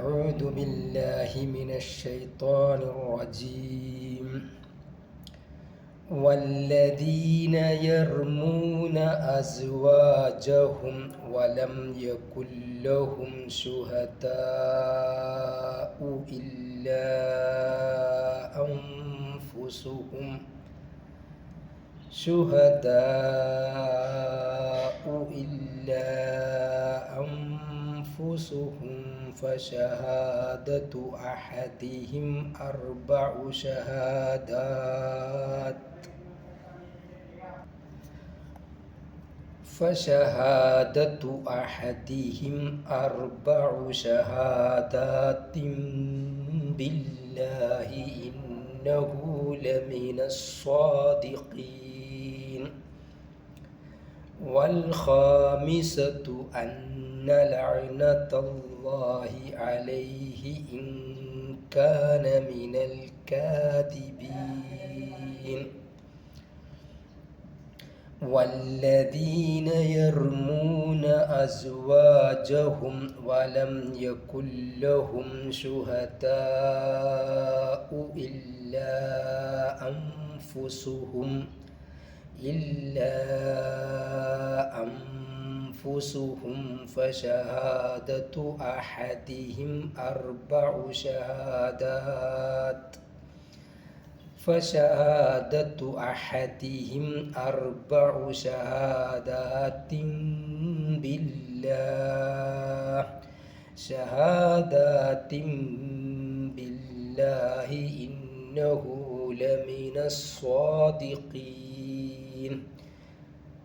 أعوذ بالله من الشيطان الرجيم. والذين يرمون أزواجهم ولم يكن لهم شهداء إلا أنفسهم. شهداء إلا أنفسهم. فشهادة أحدهم أربع شهادات. فشهادة أحدهم أربع شهادات بالله إنه لمن الصادقين. والخامسة أن لعنة الله عليه إن كان من الكاذبين والذين يرمون أزواجهم ولم يكن لهم شهداء إلا أنفسهم إلا أنفسهم فشهادة أحدهم أربع شهادات. فشهادة أحدهم أربع شهادات بالله. شهادات بالله إنه لمن الصادقين.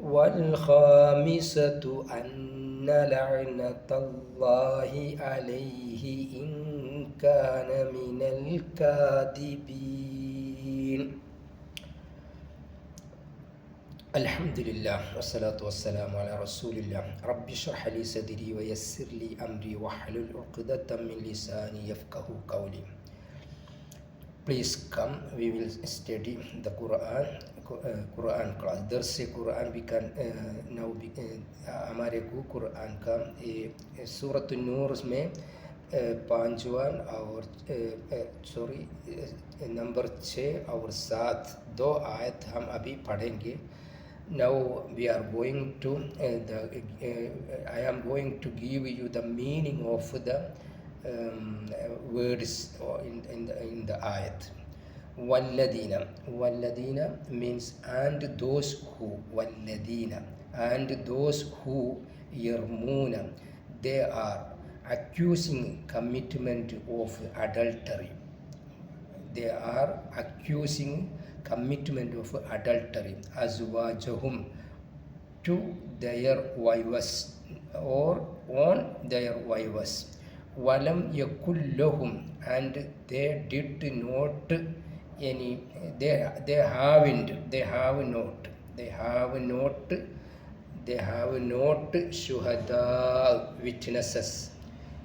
والخامسة أن لعنة الله عليه إن كان من الكاذبين. الحمد لله والصلاة والسلام على رسول الله. رب اشرح لي صدري ويسر لي أمري واحلل عقدة من لساني يفقه قولي. Please come we will study the Quran Quran class درس سے قرآن بھی کن uh, نو uh, ہمارے کو قرآن کا صورت نور میں uh, پانچواں اور سوری نمبر چھ اور سات، دو آیت ہم ابھی پڑھیں گے. No we are going to the I'm going to give you the meaning of the um, words in, in, the, in the ayat walladina walladina means and those who walladina and those who yarmuna they are accusing commitment of adultery. They are accusing commitment of adultery as wajahum to their wives or on their wives. Yakullahum and they did not any they they haven't they have not they have not they have not shuhada witnesses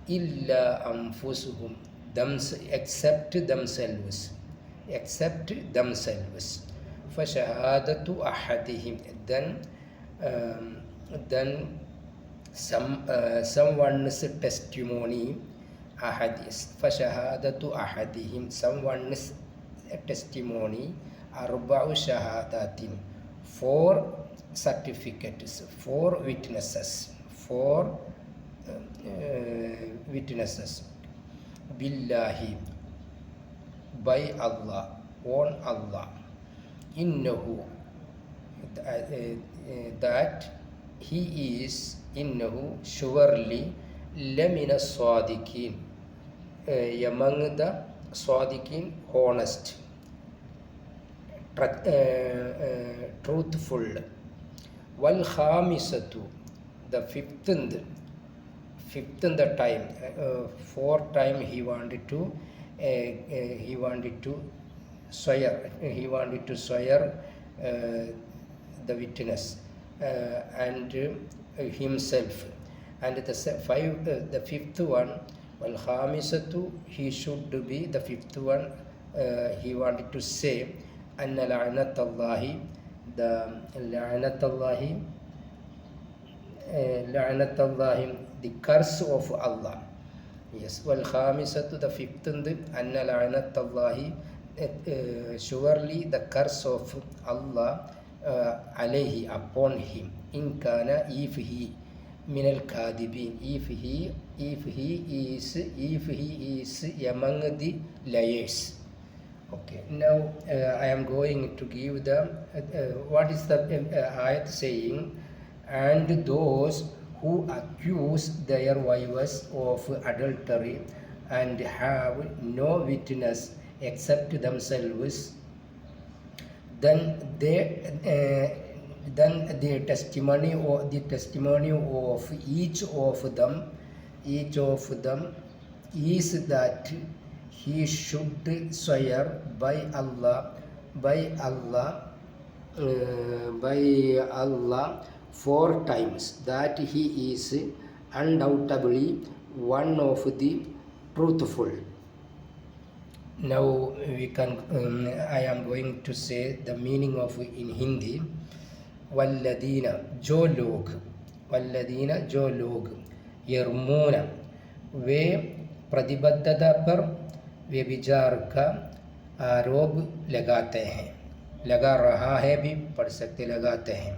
illa anfusuhum thems, except themselves except themselves. Fashahadatu ahadihim then um, then some uh, someone's testimony ahadis fashahadatu ahadihim. Someone's testimony arba'u shahadatin. Four certificates four witnesses four uh, uh, witnesses. Billahi by Allah on Allah. Innahu uh, that he is innahu surely lamina sadiqin. Among the sadiqin honest. Truthful. Wal khamisatu the fifth fifth the time uh, fourth time he wanted to uh, uh, he wanted to swear he wanted to swear uh, the witness. uh, and uh, himself and the five uh, the fifth one well khamisatu he should be the fifth one uh, he wanted to say anna la'natallahi the la'natallahi uh, la'natallahi the curse of Allah Yes, wal khamisatu, the fifth, anna la'natallahi, uh, surely the curse of Allah uh, upon him. In kana if he min al kadibin, if he if he is if he is among the liars. Okay, now uh, I am going to give the uh, what is the uh, ayat saying, and those who accuse their wives of adultery and have no witness except themselves, then they uh, then the testimony or the testimony of each of them each of them is that he should swear by Allah by Allah uh, by Allah four times that he is undoubtedly one of the truthful. now we can um, I am going to say the meaning of in Hindi. والذین جو لوگ والذین جو لوگ یرمون وے پرتیبدھتا پر وے بجار کا آروپ لگاتے ہیں۔ لگا رہا ہے بھی پڑھ سکتے لگاتے ہیں۔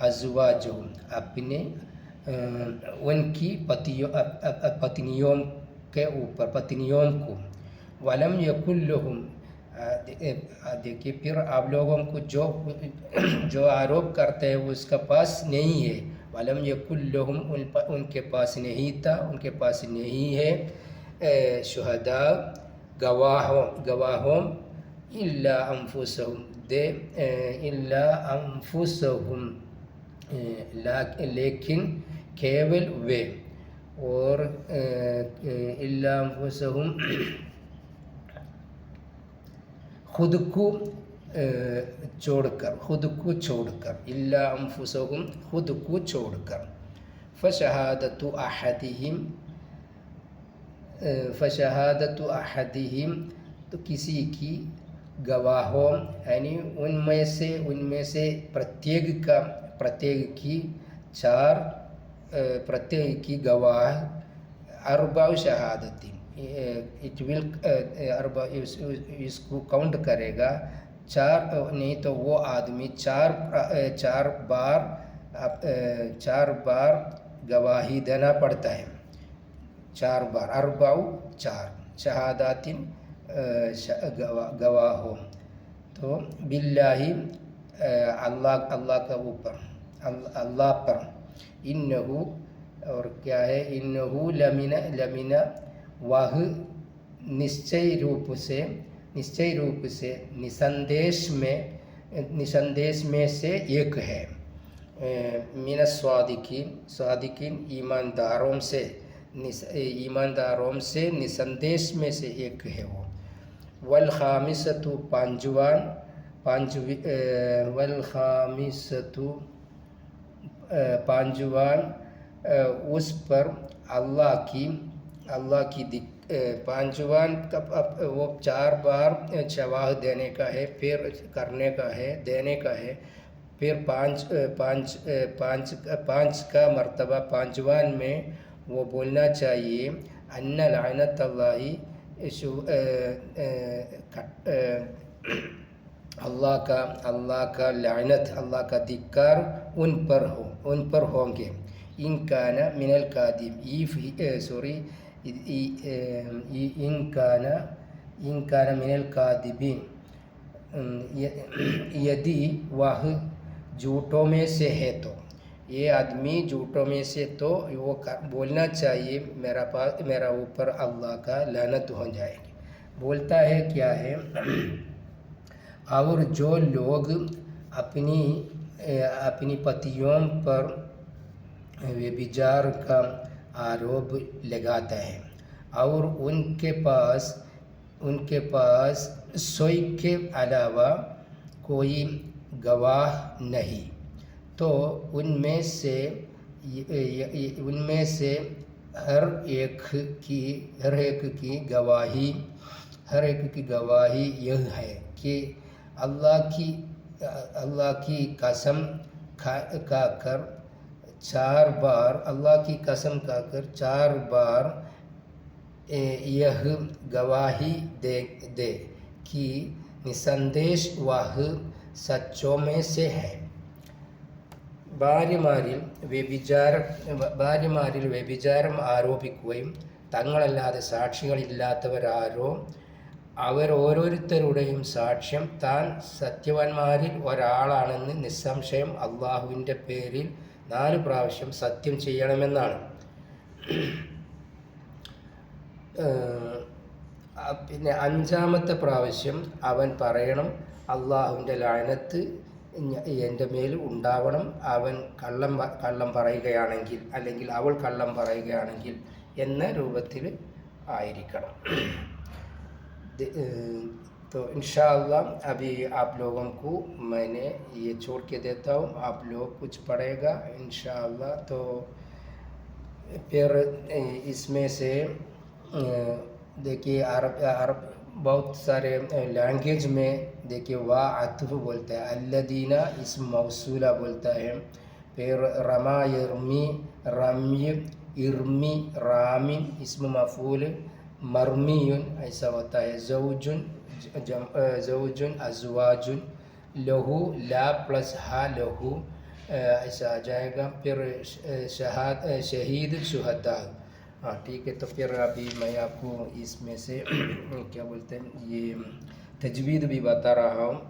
ازوا جو اپنے ان کی پتیوں پتنیوں کے اوپر پتنیوں کو۔ ولم یقلحم دیکھیے، پھر آپ لوگوں کو جو جو آروپ کرتے ہیں وہ اس کا پاس نہیں ہے. ولم یق الحم ان کے پاس نہیں تھا، ان کے پاس نہیں ہے. شہدا گواہوں گواہوں اللہ انفسہم. دے اللہ انفسہم. لیکن کیول وے. اور اللہ انفسہم. खुद को छोड़कर इल्ला अनफुसहुम खुद को छोड़कर फशहादत अहदिहिम फशहादत अहदिहिम तो किसी की गवाहों यानी उनमें से उनमें से प्रत्येक का प्रत्येक की चार प्रत्येक की गवाह अरबा शहादती اٹ ول اس کو کاؤنٹ کرے گا۔ چار، نہیں تو وہ آدمی چار چار بار چار بار گواہی دینا پڑتا ہے۔ چار بار ارباؤ چار شہاداتن گواہ ہو۔ تو باللہ اللہ اللہ کا اوپر اللہ پر۔ انہو، اور کیا ہے؟ انہو لمینہ لمینہ وہ نشچے روپ سے نشچے روپ سے نسندیش میں نسندیش میں سے ایک ہے من سوادقین سوادقین ایمانداروں سے ایمانداروں سے نسندیش میں سے ایک ہے وہ والخامسة پانجوان پانجو والخامسة پانجوان اس پر اللہ کی اللہ کی پانچوان وہ چار بار شواہ دینے کا ہے، پھر کرنے کا ہے، دینے کا ہے، پھر پانچ پانچ پانچ پانچ کا مرتبہ پانچوان میں وہ بولنا چاہیے، ان لعنت اللہ اللہ کا اللہ کا لعنت، اللہ کا دکار ان پر ہو، ان پر ہوں گے۔ ان کا نا من القادم ایف سوری ان کانا من القادبین یدی وہ جھوٹوں میں سے ہے تو یہ آدمی جھوٹوں میں سے تو وہ بولنا چاہیے میرا پاس میرا اوپر اللہ کا لعنت ہو جائے گی بولتا ہے کیا ہے اور جو لوگ اپنی اپنی پتیوں پر ویبیجار کا آروپ لگاتا ہے۔ اور ان کے پاس، ان کے پاس سوئی کے علاوہ کوئی گواہ نہیں۔ تو ان میں سے، ان میں سے ہر ایک کی، ہر ایک کی گواہی، ہر ایک کی گواہی یہ ہے کہ اللہ کی اللہ کی قسم کھا کر चार बार अल्लाह की कसम खाकर चार बार यह गवाही दे दे कि निसंदेश वह सच्चों में से है ഭാര്യമാരിൽ വ്യഭിചാരം ഭാര്യമാരിൽ വ്യഭിചാരം ആരോപിക്കുകയും തങ്ങളല്ലാതെ സാക്ഷികളില്ലാത്തവരാരോ അവർ ഓരോരുത്തരുടെയും സാക്ഷ്യം താൻ സത്യവാന്മാരിൽ ഒരാളാണെന്ന് നിസ്സംശയം അള്ളാഹുവിൻ്റെ പേരിൽ നാല് പ്രാവശ്യം സത്യം ചെയ്യണമെന്നാണ്. പിന്നെ അഞ്ചാമത്തെ പ്രാവശ്യം അവൻ പറയണം അള്ളാഹുവിന്റെ ലയനത്ത് എന്റെ മേൽ ഉണ്ടാവണം. അവൻ കള്ളം കള്ളം പറയുകയാണെങ്കിൽ അല്ലെങ്കിൽ അവൾ കള്ളം പറയുകയാണെങ്കിൽ എന്ന രൂപത്തിൽ ആയിരിക്കണം. تو انشاءاللہ ابھی آپ لوگوں کو میں نے یہ چھوڑ کے دیتا ہوں، آپ لوگ کچھ پڑھے گا انشاءاللہ۔ تو پھر اس میں سے دیکھیے، عرب عرب بہت سارے لینگویج میں دیکھیے، وا، عطف بولتا ہے اللہ دینہ اس موصولہ بولتا ہے۔ پھر رما، یرمی، رمی، ارمی رامی اسم مفعول مرمی ایسا ہوتا ہے، زوجن زوجن ازواجن لہو، لا پلس ہا، لہو ایسا آ جائے گا، پھر شہاد شہید شہدا ہاں ٹھیک ہے، تو پھر ابھی میں آپ کو اس میں سے کیا بولتے ہیں، یہ تجوید بھی بتا رہا ہوں۔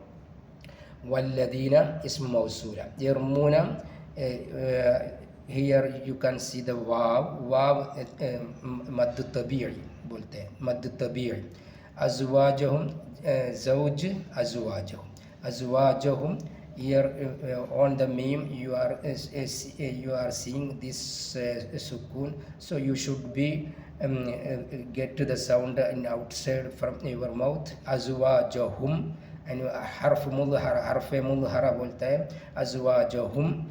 والدینہ اسم موصولہ یرمونہ here you can see the واو واو مد طبیعی بولتے ہیں، مد طبیعی۔ አዝዋጀሁም ዘውጅ አዝዋጀሁም አዝዋጀሁም on the meme you are you are seeing this Sukun so you should be um, get to the sound in outside from your mouth azwajahum and harf mudhara harf mudhara bolta hai azwajahum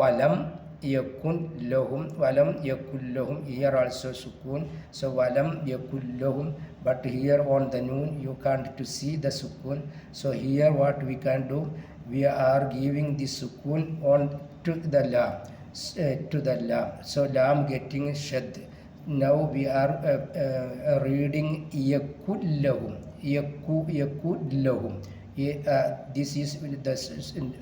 walam يكن لهم ولم يكن لهم here also sukun so walam يكن لهم but here on the noon you can't to see the sukun so here what we can do we are giving the sukun on to the lam uh, to the lam. So lam getting shad now we are uh, uh, reading yakullahum yaku yakullahum. Uh, this is the,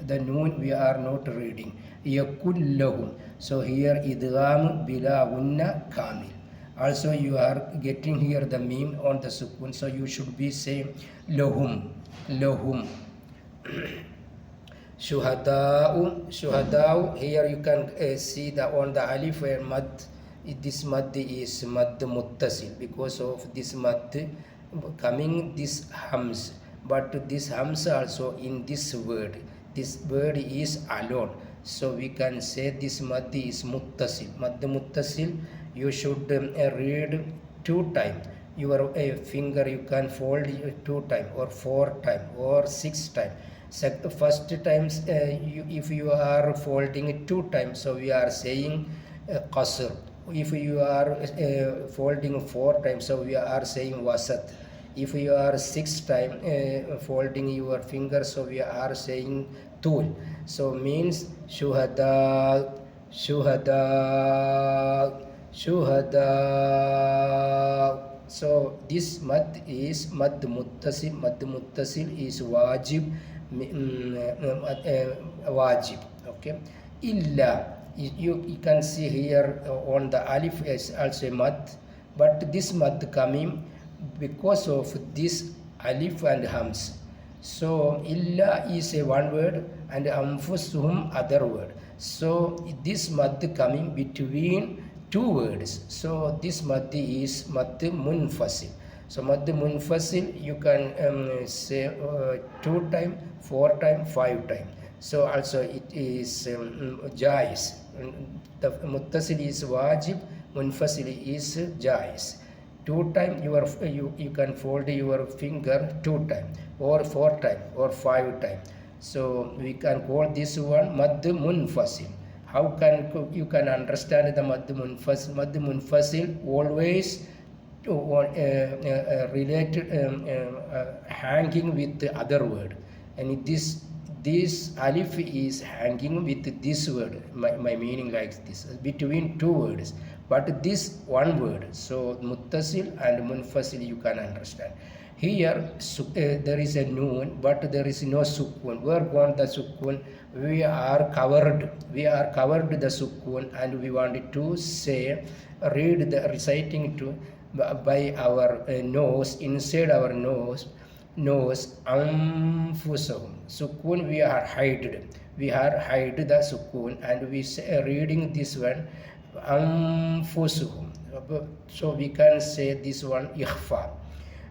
the noon we are not reading. Yakullahum. So here idgham bila unna kamil also you are getting here the meme on the sukun so you should be saying lahum lahum Shuhada'u, shuhada'u, here you can uh, see the on the alif where mad, this mad is mad muttasil because of this mad coming this hams. But this hams also in this word, this word is alone. So we can say this mad is muttasil. Mad muttasil, you should um, read two times. Your uh, finger you can fold two times or four times or six times first times uh, you, if you are folding two times so we are saying uh, qasr. If you are uh, folding four times so we are saying wasat. If you are six time uh, folding your finger so we are saying tool. So means shuhada shuhada shuhada so this mad is mad muttasil. Mad muttasil is wajib. Mm, mm, mm, eh, wajib. Okay? Illa you, you can see here uh, on the alif is also mad. But this mad coming because of this alif and hams. So illa is a one word and anfusuhum other word. So this mad coming between two words so this mad is mad munfasil so mad munfasil you can um, say uh, two time, four time, five time. So also it is um, jais. The muttasil is wajib, munfasil is jais. Two time you are you, you can fold your finger two time or four time or five time. So we can call this one mad munfasil. How can you can understand the mad munfasil? Always to, uh, uh, related um, uh, hanging with the other word. And this this alif is hanging with this word. My, my meaning like this between two words. But this one word so muttasil and munfasil you can understand here uh, there is a noon but there is no sukun. Where gone the sukun. We are covered. We are covered the sukun and we wanted to say read the reciting to by our uh, nose inside our nose nose anfusahum. Sukun we are hided we are hide the sukun and we say, uh, reading this one anfusuhum so we can say this one ikhfa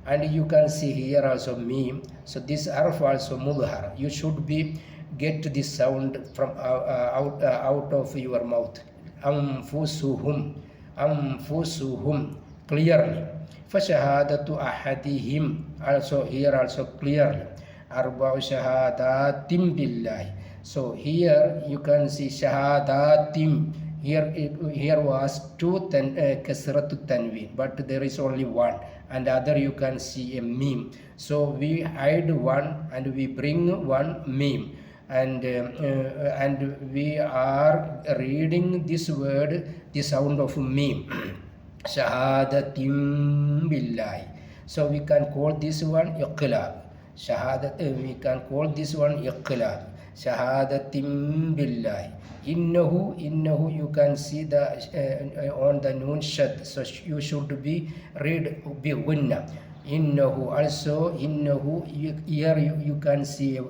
and you can see here also meme. So this arf also mudhar. You should be get this sound from uh, uh, out uh, out of your mouth. Anfusuhum. Anfusuhum. Clearly. Fashahadatu ahadihim. Also here also clearly. Arba'u shahadatim billahi. So here you can see shahadatim. Here here was two uh, kasratu tanween. But there is only one and other you can see a meme. So we hide one and we bring one meme. And uh, uh, and we are reading this word the sound of meme. Shahadatim billahi. So we can call this one iqlab shahadat uh, we can call this one iqlab shahadatim billahi innahu innahu you can see the uh, on the noon shad so you should be read bi gunna innahu also innahu here you, you can see a,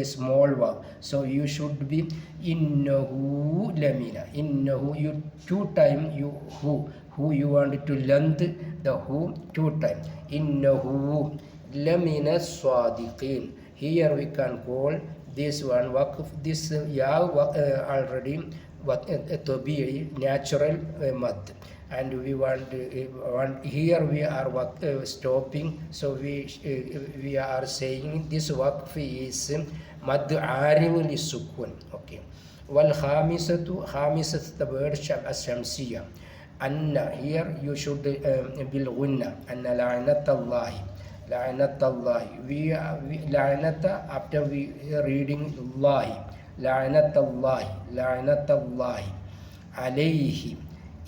a small one so you should be innahu lamina innahu you two time you who who you want to length the who two time. innahu lamina sadiqin here we can call this one waqf this ya uh, already what uh, to be natural uh, mad and we want, uh, want here we are work, uh, stopping. So we uh, we are saying this waqf is mad arim sukun. Okay. Wal khamisatu khamisat the word shamsiyya anna here you should uh, bil gunna anna la'natullah la'natullah we, we la'nata after we reading allah la'natullah la'natullah alayhi.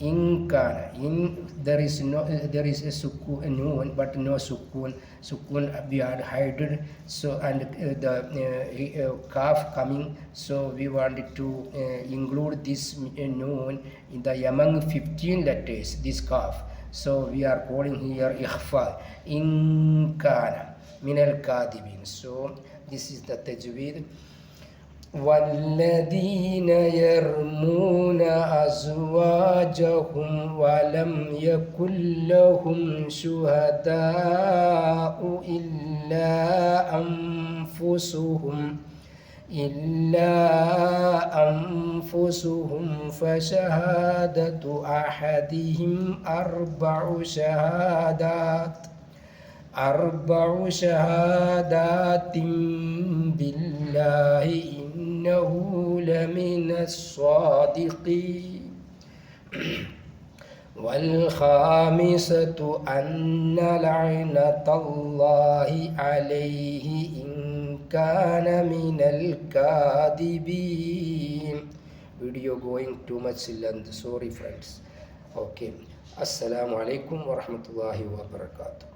In in there is no there is a sukun noon but no sukun. Sukun we are hidden so and uh, the uh, uh, calf coming so we wanted to uh, include this uh, noon in the among 15 letters this calf so we are calling here ikhfa in kana min al kadibin so this is the tajweed والذين يرمون أزواجهم ولم يكن لهم شهداء إلا أنفسهم إلا أنفسهم فشهادة أحدهم أربع شهادات أربع شهادات بالله إنه لمن الصادقين. والخامسة أن لعنة الله عليه കാന മിനൽ video going to much length sorry friends okay അസ്സലാമലൈക്കും വാഹമത്തല്ലാഹി വാബർക്കാത്തു